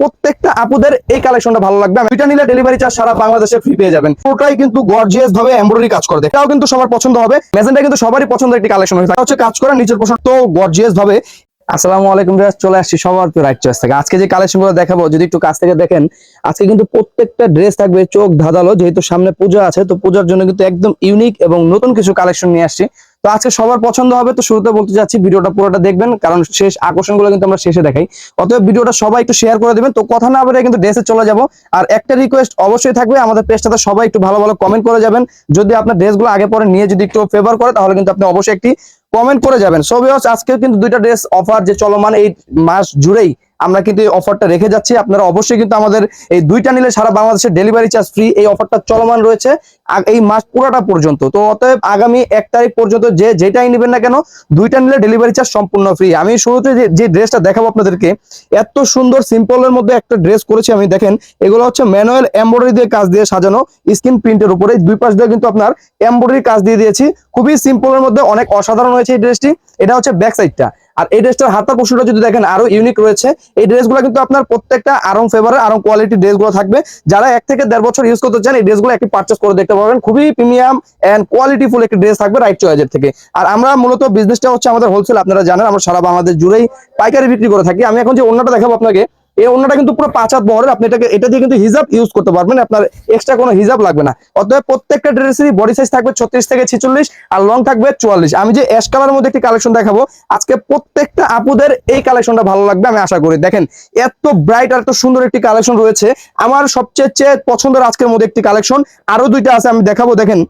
প্রত্যেকটা আপুদের এই কালেকশনটা ভালো লাগবে। এটা নিলে ডেলিভারি চার্জ সারা বাংলাদেশে ফ্রি পেয়ে যাবেন। পুরোটাই কিন্তু গর্জিয়াস ভাবে এমব্রয়ডারি কাজ করে। এটাও কিন্তু সবার পছন্দ হবে। মেজেন্টা কিন্তু সবারই পছন্দের একটি কালেকশন হয়েছে। হচ্ছে কাজ করা নিচের পোশাক তো গর্জিয়াস ভাবে আসসালামু আলাইকুম ভিউয়ার্স, চলে আসছি সবার তো রাইট চয়েস থেকে। আজকে যে কালেকশনগুলো দেখাবো, যদি একটু কাছ থেকে দেখেন, আজকে কিন্তু প্রত্যেকটা ড্রেস থাকবে চোখ ধাঁধালো, যেহেতু সামনে পূজা আছে, তো পূজার জন্য কিন্তু একদম ইউনিক এবং নতুন কিছু কালেকশন নিয়ে আসছি। তো আজকে সবার পছন্দ হবে, তো শুরুতে বলতে যাচ্ছি ভিডিওটা পুরোটা দেখবেন, কারণ শেষ আকর্ষণগুলো কিন্তু আমরা শেষে দেখাই। অতএব ভিডিওটা সবাই একটু শেয়ার করে দেবেন, তো কথা না বলে কিন্তু ড্রেসে চলে যাব। আর একটা রিকোয়েস্ট অবশ্যই থাকবে, আমাদের পেজটাতে সবাই একটু ভালো ভালো কমেন্ট করে যাবেন। যদি আপনার ড্রেসগুলো আগে পরে নিয়ে যদি একটু ফেভার করে, তাহলে কিন্তু আপনি অবশ্যই একটি কমেন্ট করে যাবেন। সো আজকে কিন্তু দুইটা ড্রেস অফার যে চলমান এই মাস জুড়েই আমরা কিন্তু এই অফারটা রেখে যাচ্ছি। আপনারা অবশ্যই কিন্তু আমাদের এই দুইটা নিলে সারা বাংলাদেশের ডেলিভারি চার্জ ফ্রি এই অফারটা চলমান রয়েছে এই মাস পুরোটা পর্যন্ত। তো অতএব আগামী এক তারিখ পর্যন্ত যে যেটাই নেবেন না কেন, দুইটা নিলে ডেলিভারি চার্জ সম্পূর্ণ ফ্রি আমি শুরুতে যে- ড্রেসটা দেখাবো আপনাদেরকে, এত সুন্দর সিম্পলের মধ্যে একটা ড্রেস করেছি আমি। দেখেন, এগুলো হচ্ছে ম্যানুয়াল এমব্রয়ডারি দিয়ে কাজ দিয়ে সাজানো স্ক্রিন প্রিন্টের উপরে। দুই পাশ দিয়ে কিন্তু আপনার এমব্রয়ডারি কাজ দিয়ে দিয়েছি। খুবই সিম্পলের মধ্যে অনেক অসাধারণ হয়েছে এই ড্রেসটি এটা হচ্ছে ব্যাক সাইডটা আর এই ড্রেসটার হাতা পশুটা যদি দেখেন, আরও ইউনিক রয়েছে। এই ড্রেসগুলো কিন্তু আপনার প্রত্যেকটা আরং ফেভারের আরং কোয়ালিটি ড্রেসগুলো থাকবে। যারা এক থেকে দেড় বছর ইউজ করতে চান, এই ড্রেসগুলো একটি পার্চেস করে দেখতে পারবেন। খুবই প্রিমিয়াম এন্ড কোয়ালিটিফুল একটি ড্রেস থাকবে রাইট চয়েজের থেকে। আর আমরা মূলত বিজনেসটা হচ্ছে আমাদের হোলসেল আপনারা জানেন, আমরা সারা বাংলাদেশ জুড়েই পাইকারি বিক্রি করে থাকি। আমি এখন যে অন্যটা দেখাবো আপনাকে এই অন্যটা কিন্তু পুরো পাঁচ হাত বহরের। আপনি এটাকে এটা দিয়ে কিন্তু হিজাব ইউজ করতে পারবেন। আপনার এক্সট্রা কোনো হিজাব লাগবে না। অতএব প্রত্যেকটা ড্রেসেরই বডি সাইজ থাকবে ছত্রিশ থেকে ছেচল্লিশ আর লং থাকবে চুয়াল্লিশ। আমি যে অ্যাশ কালার মধ্যে একটি কালেকশন দেখাবো, আজকে প্রত্যেকটা আপুদের এই কালেকশনটা ভালো লাগবে, আমি আশা করি। দেখেন, এত ব্রাইট আর এত সুন্দর একটি কালেকশন রয়েছে। আমার সবচেয়ে চেয়ে পছন্দের আজকের মধ্যে একটি কালেকশন আরও দুইটা আছে, আমি দেখাবো। দেখেন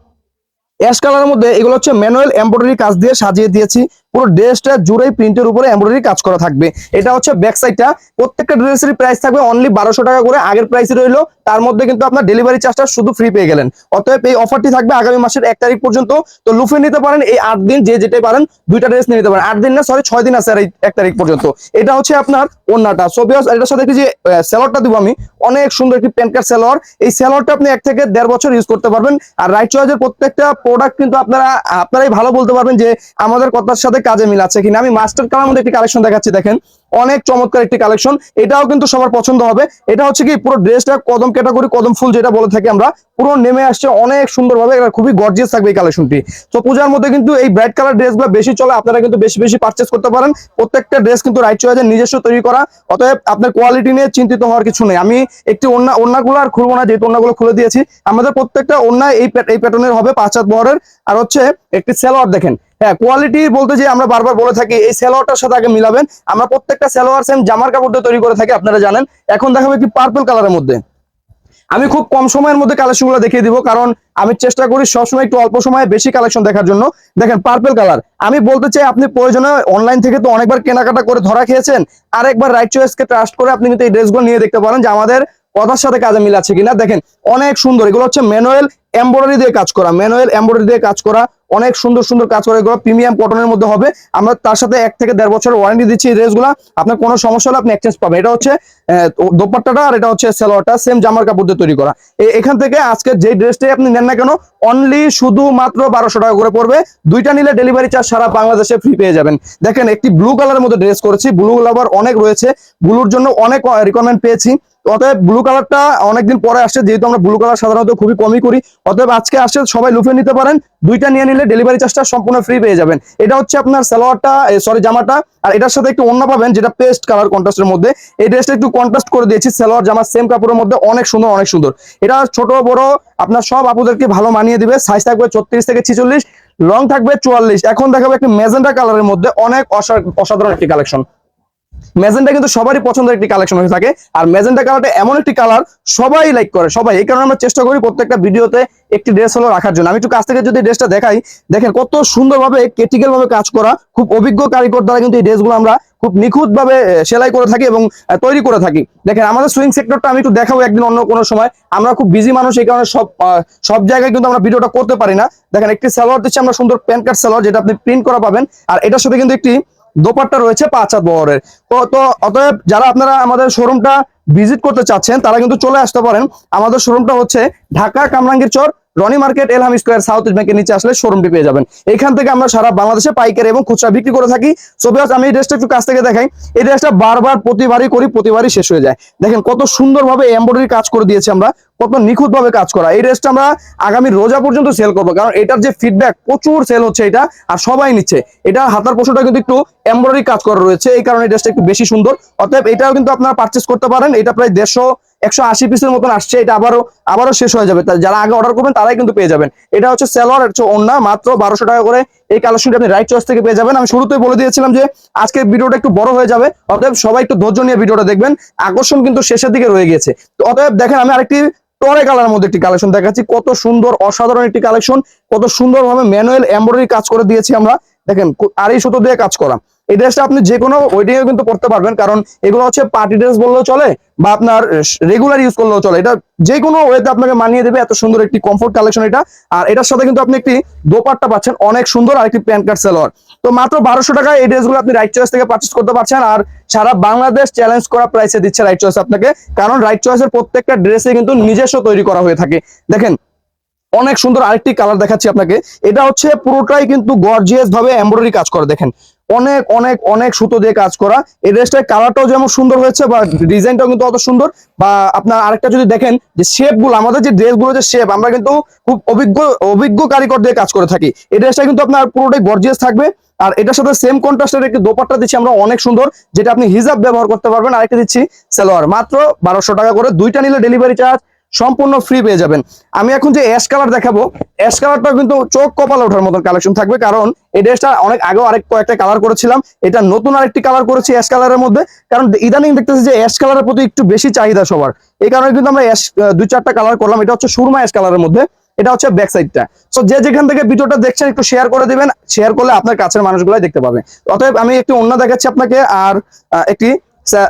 অ্যাশ কালারের মধ্যে এগুলো হচ্ছে ম্যানুয়াল এমব্রয়ডারি কাজ দিয়ে সাজিয়ে দিয়েছি। পুরো ড্রেসটা জুড়েই প্রিন্টের উপরে এমব্রয়ডারি কাজ করা থাকবে। এটা হচ্ছে ব্যাক সাইডটা প্রত্যেকটা ড্রেসের প্রাইস থাকবে অনলি বারোশো টাকা করে। আগের প্রাইসে রইল। তার মধ্যে কিন্তু আপনার ডেলিভারি চার্জটা শুধু ফ্রি পেয়ে গেলেন। অতএব এই অফারটি থাকবে আগামী মাসের এক তারিখ পর্যন্ত। তো লুফে নিতে পারেন, এই আট দিন যে যেটাই পারেন, দুইটা ড্রেস নিতে পারেন। আট দিন না সরি ছয় দিন আছে আর এক তারিখ পর্যন্ত। এটা হচ্ছে আপনার অন্যটা সোবিয়াস এটার সাথে যে স্যালোয়ারটা দিব আমি? অনেক সুন্দর একটি প্যান্ট কার্ড স্যালোয়ার এই স্যালোয়ারটা আপনি এক থেকে দেড় বছর ইউজ করতে পারবেন। আর রাইট চয়েসের প্রত্যেকটা প্রোডাক্ট কিন্তু আপনারা, আপনারাই ভালো বলতে পারবেন যে আমাদের কথার সাথে কাজে মিল আছে কিনা? আমি মাস্টার কালার মধ্যে একটি কালেকশন দেখাচ্ছি, দেখেন। অনেক চমৎকার একটি কালেকশন এটাও কিন্তু সবার পছন্দ হবে। এটা হচ্ছে কি, পুরো ড্রেসটা কদম ক্যাটাগরি কদম ফুল যেটা বলে থাকি আমরা, পুরো নেমে আসছে অনেক সুন্দরভাবে এটা খুবই গর্জিয়াস থাকবে এই কালেকশনটি তো পূজার মধ্যে কিন্তু এই ব্রাইট কালার ড্রেসগুলো বেশি চলে, আপনারা কিন্তু বেশি বেশি পারচেস করতে পারেন। প্রত্যেকটা ড্রেস কিন্তু রাইট চয়েসের নিজস্ব তৈরি করা। অতএব আপনার কোয়ালিটি নিয়ে চিন্তিত হওয়ার কিছু নেই। আমি একটি অন্য অন্যগুলো আর খুলবো না, যেহেতু অন্যগুলো খুলে দিয়েছি। আমাদের প্রত্যেকটা অন্য এই এই প্যাটার্নের হবে পাঁচ হাত বহরের। আর হচ্ছে একটি সেলোয়ার, দেখেন। হ্যাঁ কোয়ালিটি বলতে যে আমরা বারবার বলে থাকি, এই সেলোয়ারটার সাথে আগে মিলাবেন। আমরা প্রত্যেকটা সেলোয়ার সেম জামার কাপড় তৈরি করে থাকি, আপনারা জানেন। এখন দেখাবো একটি পার্পল কালারের মধ্যে। আমি খুব কম সময়ের মধ্যে কালেকশনগুলো দেখিয়ে দিব, কারণ আমি চেষ্টা করি সবসময় একটু অল্প সময়ে বেশি কালেকশন দেখার জন্য। দেখেন পার্পল কালার আমি বলতে চাই, আপনি প্রয়োজনে অনলাইন থেকে তো অনেকবার কেনাকাটা করে ধরা খেয়েছেন আর একবার রাইট চয়েসকে ট্রাস্ট করে আপনি কিন্তু এই ড্রেসগুলো নিয়ে দেখতে পারেন, যে আমাদের কথার সাথে কাজে মিল আছে কিনা। দেখেন, অনেক সুন্দর। এগুলো হচ্ছে ম্যানুয়াল এমব্রয়ডারি দিয়ে কাজ করা ম্যানুয়াল এমব্রয়ডারি দিয়ে কাজ করা। অনেক সুন্দর সুন্দর কাজ করে এগুলো প্রিমিয়াম কটনের মধ্যে হবে। আমরা তার সাথে এক থেকে দেড় বছর ওয়ারেন্টি দিচ্ছি এই ড্রেসগুলো আপনার কোনো সমস্যা হলে আপনি এক্সচেঞ্জ পাবেন। এটা হচ্ছে দোপাট্টাটা আর এটা হচ্ছে সালোয়ারটা সেম জামার কাপড় দিয়ে তৈরি করা। এখান থেকে আজকে যে ড্রেসটাই আপনি নেন না কেন অনলি শুধুমাত্র বারোশো টাকা করে পড়বে। দুইটা নিলে ডেলিভারি চার্জ সারা বাংলাদেশে ফ্রি পেয়ে যাবেন। দেখেন, একটি ব্লু কালারের মধ্যে ড্রেস করেছি। ব্লু লাভার অনেক রয়েছে। ব্লুর জন্য অনেক রিকমেন্ড পেয়েছি। অতএব ব্লু কালারটা অনেকদিন পরে আসছে, যেহেতু আমরা ব্লু কালার সাধারণত খুবই কমই করি। অতএব আজকে আসছে, সবাই লুফে নিতে পারেন, দুইটা নিয়ে নিলে ডেলিভারি চার্জটা সম্পূর্ণ ফ্রি পেয়ে যাবেন। এটা হচ্ছে আপনার সালোয়ারটা সরি জামাটা, আর এটার সাথে একটু অন্য পাবেন, যেটা পেস্ট কালার কন্ট্রাস্টের মধ্যে। এই ড্রেসটা একটু কন্ট্রাস্ট করে দিয়েছি, সালোয়ার, জামা সেম কাপড়ের মধ্যে, অনেক সুন্দর অনেক সুন্দর। এটা ছোট, বড়, আপনার সব আপুদেরকে ভালো মানিয়ে দিবে। সাইজ থাকবে ছত্রিশ থেকে ছিচল্লিশ লং থাকবে চুয়াল্লিশ। এখন দেখাবো একটি মেজেন্টা কালারের মধ্যে অনেক অসা- অসাধারণ একটি কালেকশন ম্যাজেন্টা কিন্তু সবারই পছন্দের একটি কালেকশন হয়ে থাকে। আর ম্যাজেন্টা কালারটা এমন একটি কালার সবাই লাইক করে, সবাই। এই কারণে আমরা চেষ্টা করি প্রত্যেকটা ভিডিওতে একটি ড্রেস হলো রাখার জন্য। আমি একটু কাছ থেকে যদি ড্রেসটা দেখাই, দেখেন কত সুন্দরভাবে কেটিক্যাল ভাবে কাজ করা, খুব অভিজ্ঞ কারিগর দ্বারা কিন্তু এই ড্রেসগুলো আমরা খুব নিখুঁত ভাবে সেলাই করে থাকি এবং তৈরি করে থাকি। দেখেন, আমাদের সুইং সেক্টরটা আমি একটু দেখাবো একদিন অন্য কোনো সময়। আমরা খুব বিজি মানুষ, এই কারণে সব সব জায়গায় কিন্তু আমরা ভিডিওটা করতে পারি না। দেখেন, একটি সালোয়ার দিচ্ছি আমরা সুন্দর প্যান্ট কার্ড সালোয়ার, যেটা আপনি প্রিন্ট করা পাবেন। আর এটার সাথে কিন্তু একটি দোপাট্টা রয়েছে পাঁচ হাত বহরের। তো তো অতএব যারা আপনারা আমাদের শোরুমটা ভিজিট করতে চাচ্ছেন, তারা কিন্তু চলে আসতে পারেন। আমাদের শোরুমটা হচ্ছে Dhaka Kamrangir Char Roni market, Elham square, south ব্যাংকের নিচে আসলে শোরুমটি পেয়ে যাবেন। এখান থেকে আমরা সারা বাংলাদেশে পাইকারি এবং খুচরা বিক্রি করে থাকি। সো আমি এই ড্রেসটা একটু কাছ থেকে দেখাই। এই ড্রেসটা বারবার প্রতিবারই করি, প্রতিবারই শেষ হয়ে যায়। দেখেন কত সুন্দরভাবে এমব্রয়ডারি কাজ করে দিয়েছি আমরা, কত নিখুঁত ভাবে কাজ করা। এই ড্রেসটা আমরা আগামী রোজা পর্যন্ত সেল করব, কারণ এটার যে ফিডব্যাক প্রচুর সেল হচ্ছে এটা, আর সবাই নিচ্ছে। এটা হাতার পোষাটা কিন্তু একটু এমব্রয়ডারি কাজ করা রয়েছে, এই কারণে ড্রেসটা একটু বেশি সুন্দর। অতএব এটাও কিন্তু আপনারা পারচেস করতে পারেন, এটা প্রায় দেড়শো একশো আশি পিসের মতন আসছে, এটা আবারও আবারও শেষ হয়ে যাবে। যারা আগে অর্ডার করবেন, তারাই কিন্তু পেয়ে যাবেন। এটা হচ্ছে সেলর হচ্ছে অন্য মাত্র বারোশো টাকা করে এই কালেকশনটা আপনি রাইট চয়েস থেকে পেয়ে যাবেন। আমি শুরুতেই বলে দিয়েছিলাম যে আজকে ভিডিওটা একটু বড় হয়ে যাবে। অতএব সবাই একটু ধৈর্য নিয়ে ভিডিওটা দেখবেন। আকর্ষণ কিন্তু শেষের দিকে রয়ে গেছে তো অতএব দেখেন, আমি আরেকটি টরে কালারের মধ্যে একটি কালেকশন দেখাচ্ছি। কত সুন্দর, অসাধারণ একটি কালেকশন কত সুন্দরভাবে ম্যানুয়াল এমব্রয়ডারি কাজ করে দিয়েছি আমরা। দেখেন আড়াই সুতো দিয়ে কাজ করা। এই ড্রেসটা আপনি যে কোনো ওয়েডিং এ কিন্তু পড়তে পারবেন, কারণ এগুলো হচ্ছে পার্টি ড্রেস বললেও চলে বা আপনার রেগুলার ইউজ করলেও চলে। এটা যে কোনো ওয়েতে আপনাকে মানিয়ে দেবে, এত সুন্দর একটি কমফোর্ট কালেকশন এটা। আর এটার সাথে কিন্তু আপনি একটি দোপাট্টা পাচ্ছেন, অনেক সুন্দর আর একটি প্যান্ট কার্ড সেলোয়ার। তো মাত্র বারোশো টাকায় এই ড্রেসগুলো আপনি রাইট চয়েস থেকে পারচেস করতে পারছেন, আর সারা বাংলাদেশ চ্যালেঞ্জ করা প্রাইসে দিচ্ছে রাইট চয়েস আপনাকে, কারণ রাইট চয়েসের প্রত্যেকটা ড্রেসে কিন্তু নিজস্ব তৈরি করা হয়ে থাকে। দেখেন, অনেক সুন্দর আরেকটি কালার দেখাচ্ছি আপনাকে। এটা হচ্ছে পুরোটাই কিন্তু গর্জিয়াস ভাবে এমব্রয়ডারি কাজ করে, দেখেন। অনেক অনেক অনেক সুতো দিয়ে কাজ করা। এই ড্রেসটার কালারটাও যেমন সুন্দর হয়েছে বা ডিজাইনটাও কিন্তু অত সুন্দর, বা আপনার আরেকটা যদি দেখেন, যে শেপগুলো আমাদের যে ড্রেসগুলো যে শেপ আমরা কিন্তু খুব অভিজ্ঞ অভিজ্ঞ কারিগর দিয়ে কাজ করে থাকি। এই ড্রেসটা কিন্তু আপনার পুরোটাই গর্জিয়াস থাকবে। আর এটার সাথে সেম কন্ট্রাস্টের একটি দোপাট্টা দিচ্ছি আমরা, অনেক সুন্দর, যেটা আপনি হিজাব ব্যবহার করতে পারবেন। আরেকটা দিচ্ছি সালোয়ার, মাত্র বারোশো টাকা করে। দুইটা নিলে ডেলিভারি চার্জ সম্পূর্ণ ফ্রি পেয়ে যাবেন। আমি এখন যে অ্যাশ কালার দেখাবো অ্যাশ কালারটা কিন্তু চোখ কপাল ওঠার মতন কালেকশন থাকবে, কারণ এই ড্রেসটা অনেক আগেও আরেক কয়েকটা কালার করেছিলাম, এটা নতুন আরেকটি কালার করেছি অ্যাশ কালারের মধ্যে, কারণ ইদানিং দেখতেছি যে অ্যাশ কালারের প্রতি একটু বেশি চাহিদা সবার। এই কারণে কিন্তু আমরা অ্যাশ দুই চারটা কালার করলাম, এটা হচ্ছে সুরমা অ্যাশ কালারের মধ্যে, এটা হচ্ছে ব্যাক সাইডটা সো যে যেখান থেকে ভিডিওটা দেখছেন, একটু শেয়ার করে দিবেন শেয়ার করলে আপনার কাছের মানুষগুলাই দেখতে পাবে। অতএব আমি একটি অন্য দেখাচ্ছি আপনাকে, আর একটি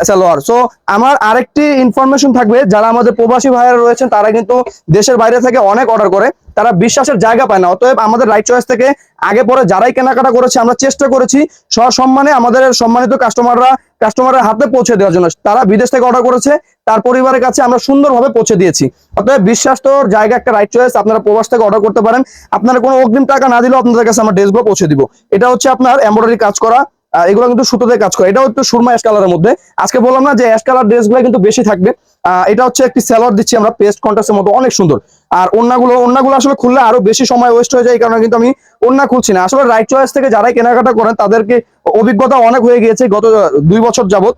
সালোয়ার। সো আমার আরেকটি ইনফরমেশন থাকবে, যারা আমাদের প্রবাসী ভাইয়েরা রয়েছেন, তারা কিন্তু দেশের বাইরে থেকে অনেক অর্ডার করে, তারা বিশ্বাসের জায়গা পায় না। অতএব আমাদের রাইট চয়েস থেকে আগে পরে যারাই কেনাকাটা করেছে, আমরা চেষ্টা করেছি সসম্মানে আমাদের সম্মানিত কাস্টমাররা কাস্টমারের হাতে পৌঁছে দেওয়ার জন্য। তারা বিদেশ থেকে অর্ডার করেছে, তার পরিবারের কাছে আমরা সুন্দরভাবে পৌঁছে দিয়েছি। অতএব বিশ্বাস তোর জায়গা, একটা রাইট চয়েস আপনারা প্রবাস থেকে অর্ডার করতে পারেন। আপনারা কোনো অগ্রিম টাকা না দিলেও আপনাদের কাছে আমরা ড্রেসগুলো পৌঁছে দিব। এটা হচ্ছে আপনার এমব্রয়ডারি কাজ করা। এগুলো কিন্তু সুতো দিয়ে কাজ করে। এটাও একটু সুরমা অ্যাশ কালারের মধ্যে। আজকে বললাম না যে অ্যাশ কালার ড্রেসগুলো কিন্তু বেশি থাকবে। এটা হচ্ছে একটি স্যালোয়ার দিচ্ছি আমরা পেস্ট কন্ট্রাস্টের মতো, অনেক সুন্দর। আর অন্যগুলো অন্যগুলো আসলে খুললে আরও বেশি সময় ওয়েস্ট হয়ে যায়, এই কারণে কিন্তু আমি অন্য খুলছি না। আসলে রাইট চয়েস থেকে যারাই কেনাকাটা করেন, তাদেরকে অভিজ্ঞতা অনেক হয়ে গিয়েছে গত দুই বছর যাবত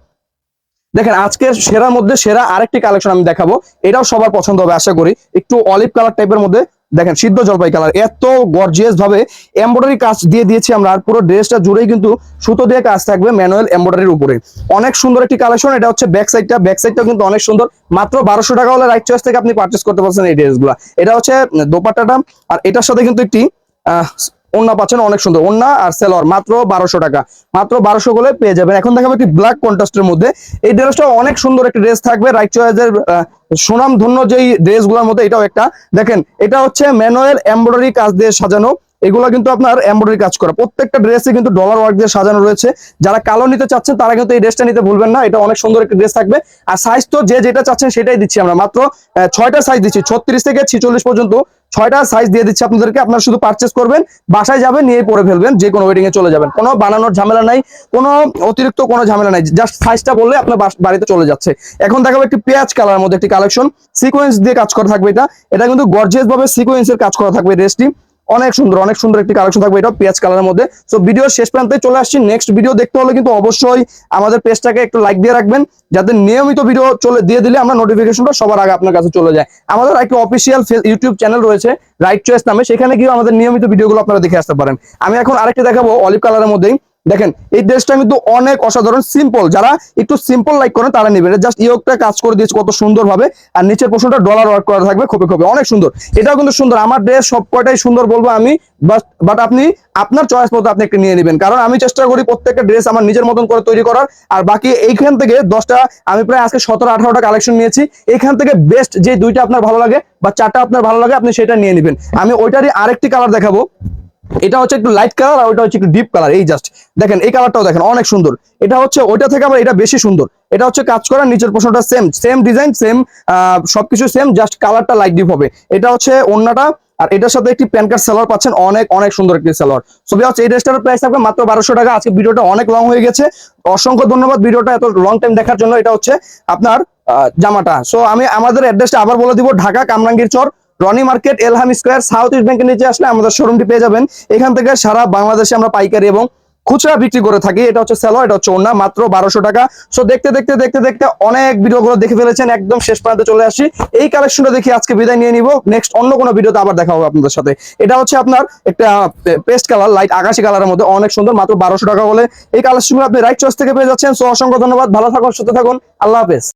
দেখেন, আজকে সেরার মধ্যে সেরা আরেকটি কালেকশন আমি দেখাবো। এটাও সবার পছন্দ হবে, আশা করি। একটু অলিভ কালার টাইপের মধ্যে দেখেন, সিদ্ধ জলপাই কালার এত গর্জিয়াস ভাবে এমব্রয়ডারি কাজ দিয়ে দিয়েছি আমরা, আর পুরো ড্রেসটা জুড়েই কিন্তু সুতো দিয়ে কাজ থাকবে ম্যানুয়াল এমব্রয়ডারির উপরে। অনেক সুন্দর একটি কালেকশন এটা হচ্ছে ব্যাক সাইডটা ব্যাক সাইডটা কিন্তু অনেক সুন্দর। মাত্র বারোশো টাকা হলে রাইট চয়েস থেকে আপনি পারচেস করতে পারছেন এই ড্রেসগুলো এটা হচ্ছে দোপাট্টাটা, আর এটার সাথে কিন্তু একটি ওন্না পাচ্ছেন অনেক সুন্দর। ওন্না আর সেলর মাত্র বারোশো টাকা। মাত্র বারোশো গোলে পেয়ে যাবেন। এখন দেখাবো একটি ব্ল্যাক কন্ট্রাস্টের মধ্যে। এই ড্রেসটা অনেক সুন্দর একটি ড্রেস থাকবে। রাইট চয়েসের সুনাম ধন্য যেই ড্রেসগুলোর মধ্যে এটাও একটা। দেখেন, এটা হচ্ছে ম্যানুয়াল এমব্রয়ডারি কাজ দিয়ে সাজানো। এগুলো কিন্তু আপনার এমব্রয়ডারি কাজ করা। প্রত্যেকটা ড্রেসে কিন্তু ডলার ওয়ার্ক দিয়ে সাজানো রয়েছে। যারা কালো নিতে চাচ্ছেন, তারা কিন্তু এই ড্রেসটা নিতে ভুলবেন না। এটা অনেক সুন্দর একটা ড্রেস থাকবে। আর সাইজ তো যে যেটা চাচ্ছেন সেটাই দিচ্ছি আমরা। মাত্র ছয়টা সাইজ দিচ্ছি। ছত্রিশ থেকে ছিচল্লিশ পর্যন্ত ছয়টা সাইজ দিয়ে দিচ্ছি আপনাদেরকে। আপনারা শুধু পারচেস করবেন, বাসায় যাবেন, নিয়ে পরে ফেলবেন, যে কোনো ওয়েডিং এ চলে যাবেন। কোনো বানানোর ঝামেলা নাই, কোনো অতিরিক্ত কোনো ঝামেলা নাই। জাস্ট সাইজটা বললে আপনার বাড়িতে চলে যাচ্ছে। এখন দেখাবো একটি পেঁয়াজ কালার মধ্যে একটি কালেকশন সিকোয়েন্স দিয়ে কাজ করা থাকবে এটা। এটা কিন্তু গর্জিয়াস ভাবে সিকোয়েন্সের কাজ করা থাকবে ড্রেসটি অনেক সুন্দর অনেক সুন্দর একটি কালেকশন থাকবে। এটা পেঁয়াজ কালারের মধ্যে। সো ভিডিও শেষ প্রান্তে চলে আসছি। নেক্সট ভিডিও দেখতে হলে কিন্তু অবশ্যই আমাদের পেজটাকে একটু লাইক দিয়ে রাখবেন। যাতে নিয়মিত ভিডিও চলে, দিয়ে দিলে আমরা নোটিফিকেশনটা সবার আগে আপনার কাছে চলে যায়। আমাদের একটি অফিসিয়াল ইউটিউব চ্যানেল রয়েছে রাইট চয়েস নামে। সেখানে গিয়ে আমাদের নিয়মিত ভিডিওগুলো আপনারা দেখে আসতে পারেন। আমি এখন আরেকটি দেখাবো অলিভ কালারের মধ্যেই। দেখেন, এই ড্রেসটা কিন্তু অনেক অসাধারণ সিম্পল যারা একটু সিম্পল লাইক করেন, তারা নেবেন জাস্ট ইয়োগটা কাজ করে দিয়েছে কত সুন্দর ভাবে আর নিচের পোর্শনটা ডলার ওয়ার্ক করা থাকবে খোপে খোপে অনেক সুন্দর। এটাও কিন্তু সুন্দর। আমার ড্রেস সব কয়টাই সুন্দর বলব আমি বাট আপনি, আপনার চয়েস মতো আপনি একটা নিয়ে নেবেন। কারণ আমি চেষ্টা করি প্রত্যেকটা ড্রেস আমার নিজের মতন করে তৈরি করার। আর বাকি এইখান থেকে দশটা, আমি প্রায় আজকে সতেরো, আঠারোটা কালেকশন নিয়েছি। এখান থেকে বেস্ট যে দুইটা আপনার ভালো লাগে বা চারটা আপনার ভালো লাগে, আপনি সেটা নিয়ে নেবেন। আমি ওইটারই আরেকটি কালার দেখাবো। এটা হচ্ছে একটু লাইট কালার আর ওটা হচ্ছে একটু ডিপ কালার এই জাস্ট দেখেন, এই কালারটাও দেখেন, অনেক সুন্দর। এটা হচ্ছে, ওইটা থেকে আবার এটা বেশি সুন্দর। এটা হচ্ছে কাজ করা, নিচের পোর্শনটা সেম সেম ডিজাইন সেম সবকিছু সেম জাস্ট কালারটা লাইট ডিপ হবে। এটা হচ্ছে অন্যটা আর এটার সাথে একটি প্যান কার্ড সালোয়ার পাচ্ছেন, অনেক অনেক সুন্দর একটি সালোয়ার সো হচ্ছে এই ড্রেসটার প্রাইস থাকবে মাত্র বারোশো টাকা। আজকে ভিডিওটা অনেক লং হয়ে গেছে। অসংখ্য ধন্যবাদ ভিডিওটা এত লং টাইম দেখার জন্য। এটা হচ্ছে আপনার জামাটা। সো আমি, আমাদের অ্যাড্রেসটা আবার বলে দিব, Dhaka Kamrangir Char Roni market, Elham square, south east ব্যাংকের নিচে আসলে আমাদের শোরুমটি পেয়ে যাবেন। এখান থেকে সারা বাংলাদেশে আমরা পাইকারি এবং খুচরা বিক্রি করে থাকি। এটা হচ্ছে সেলো এটা হচ্ছে ওনা মাত্র বারোশো টাকা। সো দেখতে দেখতে দেখতে দেখতে অনেক ভিডিওগুলো দেখে ফেলেছেন। একদম শেষ পর্যন্ত চলে আসি। এই কালেকশনটা দেখি আজকে বিদায় নিয়ে নিব। নেক্সট অন্য কোনো ভিডিওতে আবার দেখা হবে আপনাদের সাথে। এটা হচ্ছে আপনার একটা পেস্ট কালার লাইট আকাশি কালারের মধ্যে। অনেক সুন্দর, মাত্র বারোশো টাকা বলে। এই কালেকশনগুলো আপনি রাইট চয়েস থেকে পেয়ে যাচ্ছেন। সো অসংখ্য ধন্যবাদ। ভালো থাকুন, সুস্থ থাকুন। আল্লাহ হাফেজ।